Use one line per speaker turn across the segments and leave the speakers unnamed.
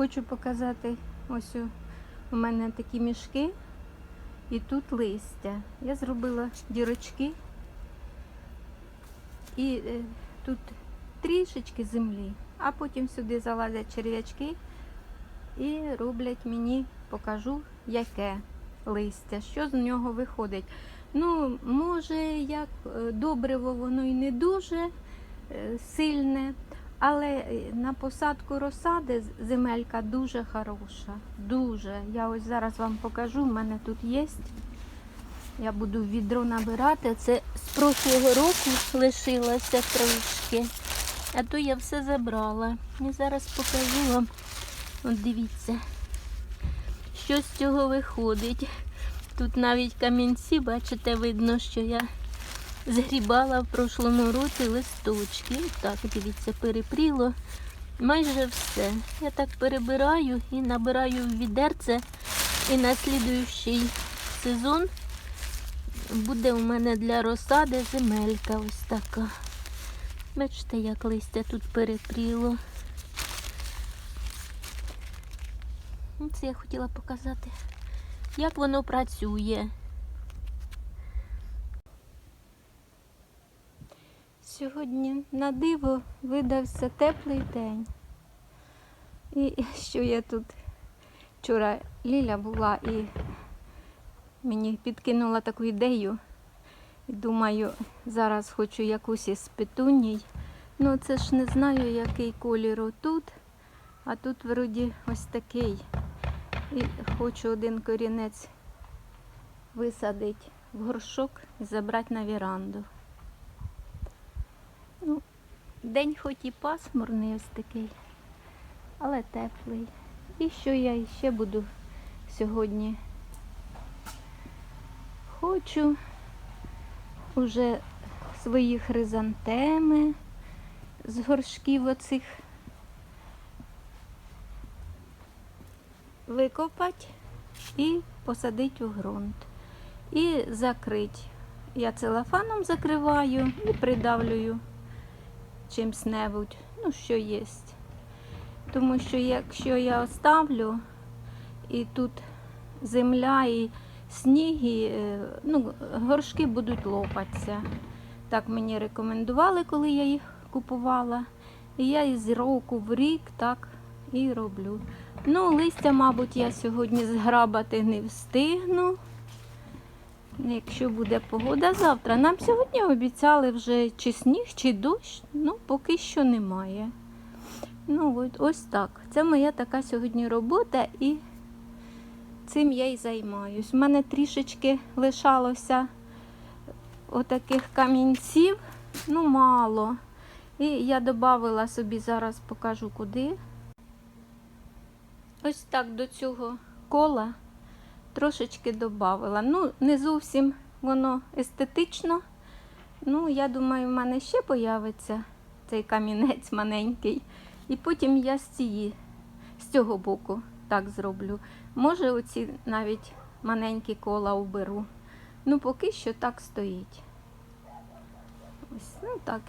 хочу показати ось у, мене такі мішки і тут листя. Я зробила дірочки і е, тут трішечки землі, а потім сюди залазять черв'ячки і роблять мені, покажу, яке листя, що з нього виходить. Ну, може, як е, добриво, воно і не дуже е, сильне, але е, на посадку розсади земелька дуже хороша. Дуже. Я ось зараз вам покажу, в мене тут є. Я буду відро набирати. Це з прошлого року лишилося трошки. А то я все забрала. І зараз покажу вам. От дивіться, що з цього виходить. Тут навіть камінці, бачите, видно, що я згрібала в прошлому році листочки. Так, дивіться, перепріло. Майже все. Я так перебираю і набираю в відерце. І на слідуючий сезон буде у мене для розсади земелька ось така. Бачите, як листя тут перепріло. Ну, Це я хотіла показати, як воно працює. Сьогодні на диво видався теплий день. І що я тут вчора Ліля була і мені підкинула таку ідею. І думаю, зараз хочу якусь із петуній. Ну, це ж не знаю, який колір отут, а тут вроді ось такий. І хочу один корінець висадити в горшок і забрати на віранду. День хоч і пасмурний ось такий, але теплий. І що я ще буду сьогодні? Хочу уже свої хризантеми з горшків оцих викопати і посадити у ґрунт. І закрити. Я целофаном закриваю і придавлюю чимсь небудь, ну що є. Тому що якщо я оставлю і тут земля і сніг, і, е, ну, горшки будуть лопатися. Так мені рекомендували, коли я їх купувала. І я із року в рік так і роблю. Ну, листя, мабуть, я сьогодні зграбати не встигну. Якщо буде погода завтра. Нам сьогодні обіцяли вже чи сніг, чи дощ, ну поки що немає. Ну, от, ось так. Це моя така сьогодні робота і цим я й займаюсь. У мене трішечки лишалося отаких камінців, ну мало. І я додала собі, зараз покажу куди. Ось так до цього кола трошечки додала. Ну, не зовсім воно естетично. Ну, я думаю, в мене ще появиться цей камінець маленький. І потім я з цієї, з цього боку так зроблю. Може, оці навіть маленькі кола уберу. Ну, поки що так стоїть. Ось, ну так.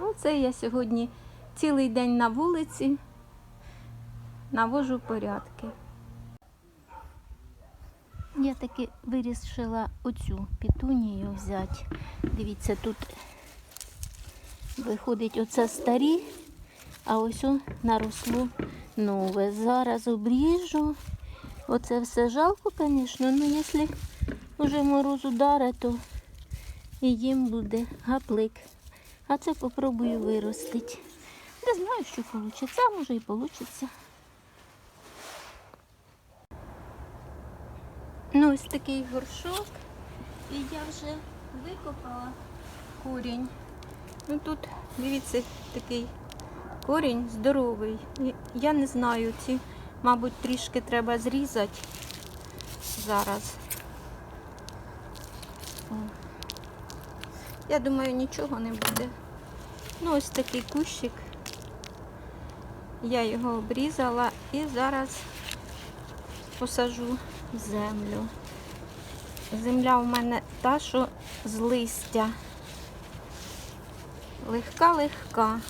Оце я сьогодні цілий день на вулиці навожу порядки. Я таки вирішила оцю пітунію взяти. Дивіться, тут виходить оце старі, а ось наросло нове. Зараз обріжу. Оце все жалко, звісно, але якщо вже мороз ударить, то їм буде гаплик. А це попробую виростити. Не знаю, що вийде, а може і вийде. Ну, ось такий горшок. І я вже викопала корінь. Ну тут, дивіться, такий корінь здоровий. Я не знаю, ці, мабуть, трішки треба зрізати зараз. Я думаю, нічого не буде. Ну, ось такий кущик. Я його обрізала і зараз посажу землю. Земля у мене та, що з листя. Легка-легка.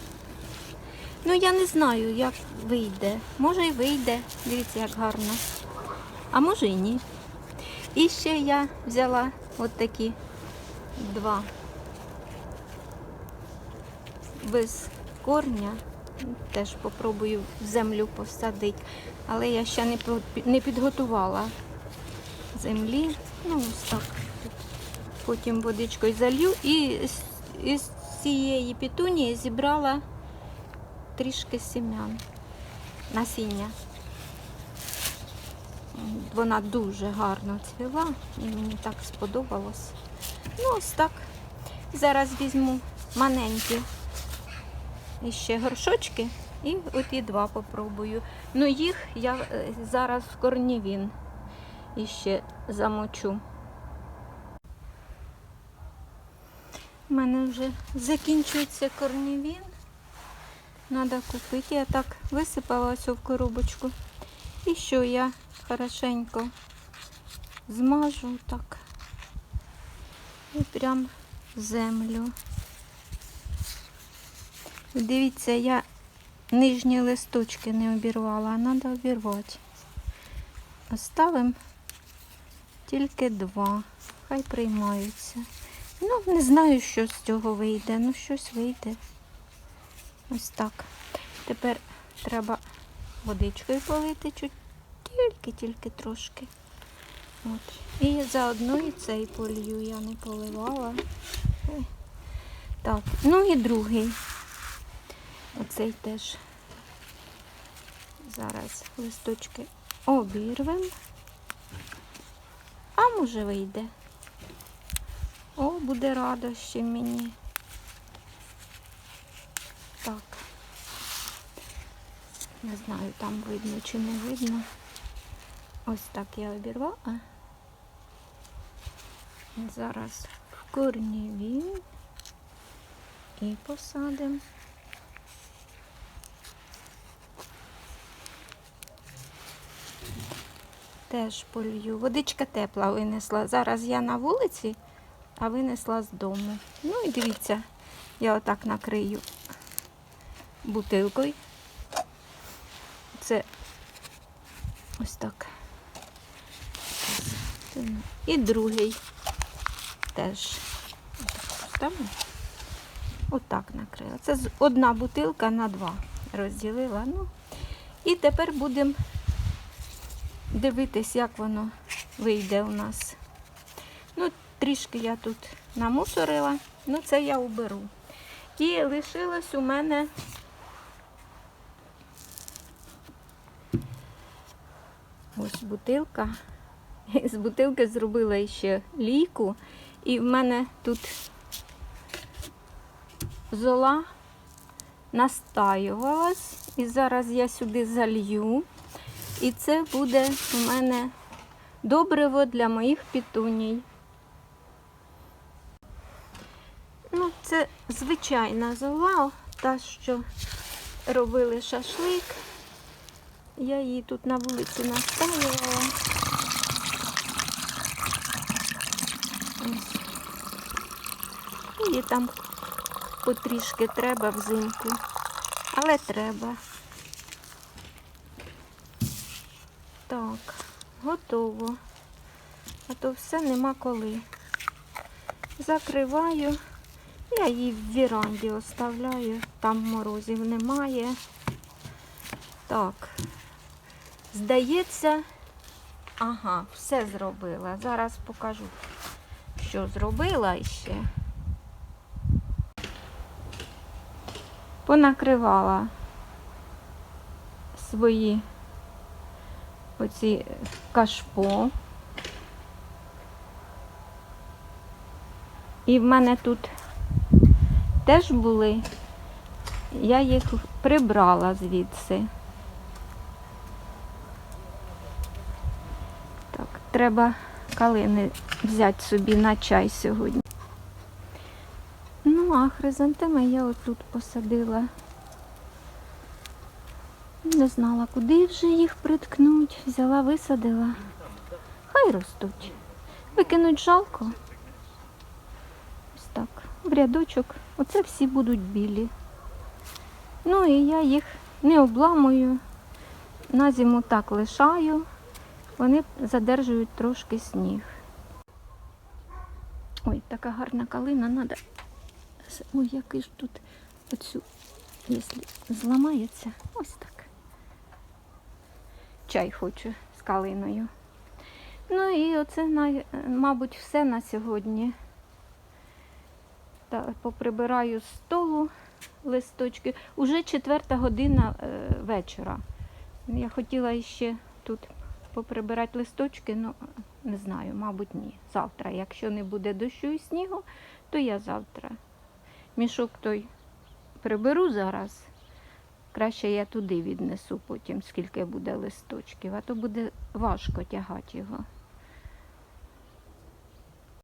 Ну, я не знаю, як вийде. Може і вийде. Дивіться, як гарно. А може і ні. І ще я взяла от такі два. Без корня. Теж попробую в землю посадити. Але я ще не, підготувала землі. Ну, ось так. Потім водичкою залью і з- цієї пітунії зібрала трішки сім'ян. Насіння. Вона дуже гарно цвіла і мені так сподобалось. Ну, ось так. Зараз візьму маленькі ще горшочки і от і два попробую. Ну, їх я е, зараз в корнівін іще замочу. У мене вже закінчується корнівін. Треба купити. Я так висипала ось в коробочку. І що я хорошенько змажу так. І прям землю. Дивіться, я нижні листочки не обірвала, а треба обірвати. Оставимо тільки два. Хай приймаються. Ну, не знаю, що з цього вийде. Ну, щось вийде. Ось так. Тепер треба водичкою полити тільки-тільки трошки. От. І заодно і цей полью я не поливала. Так, ну і другий. Оцей теж. Зараз листочки обірвемо. А може вийде. О, буде радощі мені. Так. Не знаю, там видно чи не видно. Ось так я обірвала. Зараз в корніві і посадимо. Теж полью. Водичка тепла винесла. Зараз я на вулиці, а винесла з дому. Ну і дивіться, я отак накрию бутилкою. Це ось так. І другий теж поставлю. Отак накрила. Це одна бутилка на два розділила. Ну, і тепер будемо дивитись, як воно вийде у нас. Ну, трішки я тут намусорила, ну це я уберу. І лишилось у мене ось бутилка. З бутилки зробила ще лійку, і в мене тут зола настаювалась. І зараз я сюди залью. І це буде у мене добриво для моїх пітуній. Ну, це звичайна зола, та, що робили шашлик. Я її тут на вулиці наставила. Ось. Її там потрішки треба взимку, але треба. Так, готово. А то все нема коли. Закриваю. Я її в віранді оставляю, там морозів немає. Так, здається, ага, все зробила. Зараз покажу, що зробила ще. Понакривала свої оці кашпо. І в мене тут теж були, я їх прибрала звідси. Так, треба калини взяти собі на чай сьогодні. Ну, а хризантеми я отут посадила. Не знала, куди вже їх приткнуть. Взяла, висадила. Хай ростуть. Викинуть жалко. Ось так. В рядочок. Оце всі будуть білі. Ну і я їх не обламую, на зиму так лишаю, вони задержують трошки сніг. Ой, така гарна калина, треба. Ой, який ж тут оцю, якщо зламається, ось так. Чай хочу з калиною. Ну і оце, мабуть, все на сьогодні. Та, поприбираю з столу листочки. Уже четверта година е, вечора. Я хотіла ще тут поприбирати листочки, ну не знаю, мабуть, ні. Завтра. Якщо не буде дощу і снігу, то я завтра. Мішок той приберу зараз. Краще я туди віднесу потім, скільки буде листочків, а то буде важко тягати його.